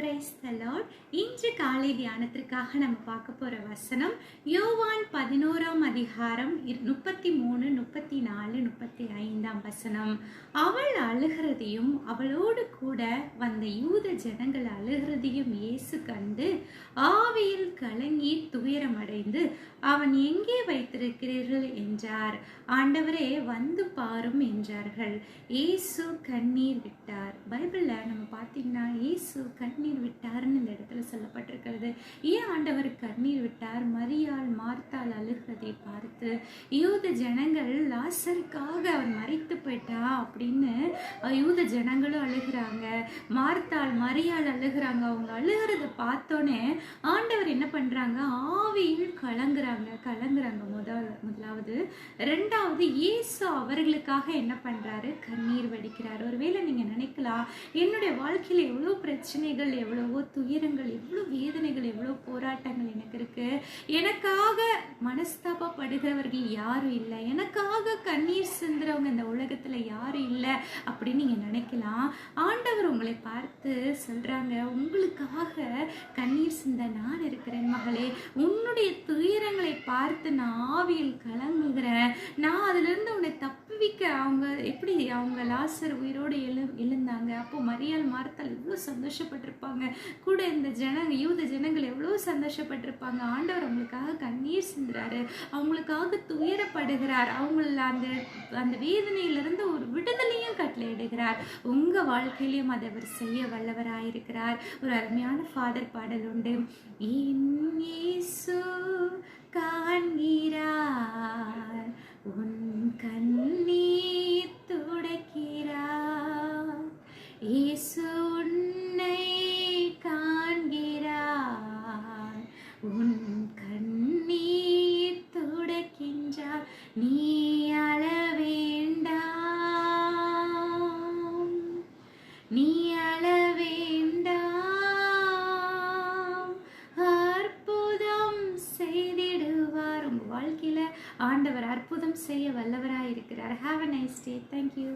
Price இன்று காலை தியானத்திற்காக நம்ம பார்க்க போற வசனம் யோவான் பதினோராம் அதிகாரம் முப்பத்தி மூணு முப்பத்தி நாலு முப்பத்தி ஐந்தாம் வசனம். அவள் அழுகிறதையும் அவளோடு கூட வந்த யூத ஜனங்கள் அழுகிறதையும் இயேசு கண்டு ஆவியில் கலங்கி துயரமடைந்து அவன் எங்கே வைத்திருக்கிறீர்கள்? என்றார். ஆண்டவரே வந்து பாரும் என்றார்கள். இயேசு கண்ணீர் விட்டார். பைபிள்ல நம்ம பார்த்தீங்கன்னா இயேசு கண்ணீர் விட்டார்னு இந்த இடத்துல சொல்லப்பட்டிருக்கிறது. ஏன் ஆண்டவர் கண்ணீர் விட்டார்? மரியாள் மார்த்தாள் அழுகிறதை பார்த்து யூத ஜனங்கள் லாசருக்காக அவர் மறைத்து போயிட்டா? அப்படின்னு யூத ஜனங்களும் அழுகிறாங்க. மார்த்தாள் மரியாள் அழுகிறாங்க. அவங்க அழுகிறத பார்த்தோன்னே ஆண்டவர் என்ன பண்றாங்க? ஆவியில் கலங்குறாங்க. கலங்குறாங்க முதல் முதலாவது. ரெண்டாவது இயேசு அவர்களுக்காக என்ன பண்றாரு? கண்ணீர் வடிக்கிறார். ஒருவேளை நீங்க நினைக்கலாம் என்னுடைய வாழ்க்கையில எவ்வளோ பிரச்சனைகள் எவ்வளவோ துயரங்கள் எவ்வளோ வேதனைகள் எவ்வளோ போராட்டங்கள் எனக்கு இருக்கு. எனக்காக மனஸ்தாபப்படுகிறவர்கள் யாரும் இல்லை. எனக்காக கண்ணீர் சிந்துறவங்க இந்த உலகத்துல யாரும் இல்லை அப்படின்னு நீங்க நினைக்கலாம். ஆண்டவர் உங்களை பார்த்து சொல்றாங்க உங்களுக்காக கண்ணீர் சிந்த நான் இருக்கிறேன் மகளே. உன்னுடைய துயரங்களை பார்த்து நான் ஆவியில் கலங்குகிறேன். நான் அதிலிருந்து இருந்து அவங்க எப்படி அவங்க லாசர் உயிரோடு எழு எழுந்தாங்க? அப்போது மரியாள் மார்த்தால் எவ்வளோ சந்தோஷப்பட்டிருப்பாங்க. கூட இந்த ஜனங்க யூத ஜனங்கள் எவ்வளோ சந்தோஷப்பட்டிருப்பாங்க. ஆண்டவர் அவங்களுக்காக கண்ணீர் சிந்துறாரு. அவங்களுக்காக துயரப்படுகிறார். அவங்கள அந்த அந்த வேதனையிலிருந்து ஒரு விடுதலையும் கட்டளையிடுகிறார் உங்கள் வாழ்க்கையிலையும் அதை அவர் செய்ய வல்லவராயிருக்கிறார். ஒரு அருமையான ஃபாதர் பாடல் உண்டு. காண்கிறார் உன் கண்ணீர் வாழ்க்கையில் ஆண்டவர் அற்புதம் செய்ய வல்லவராக இருக்கிறார் have a nice day thank you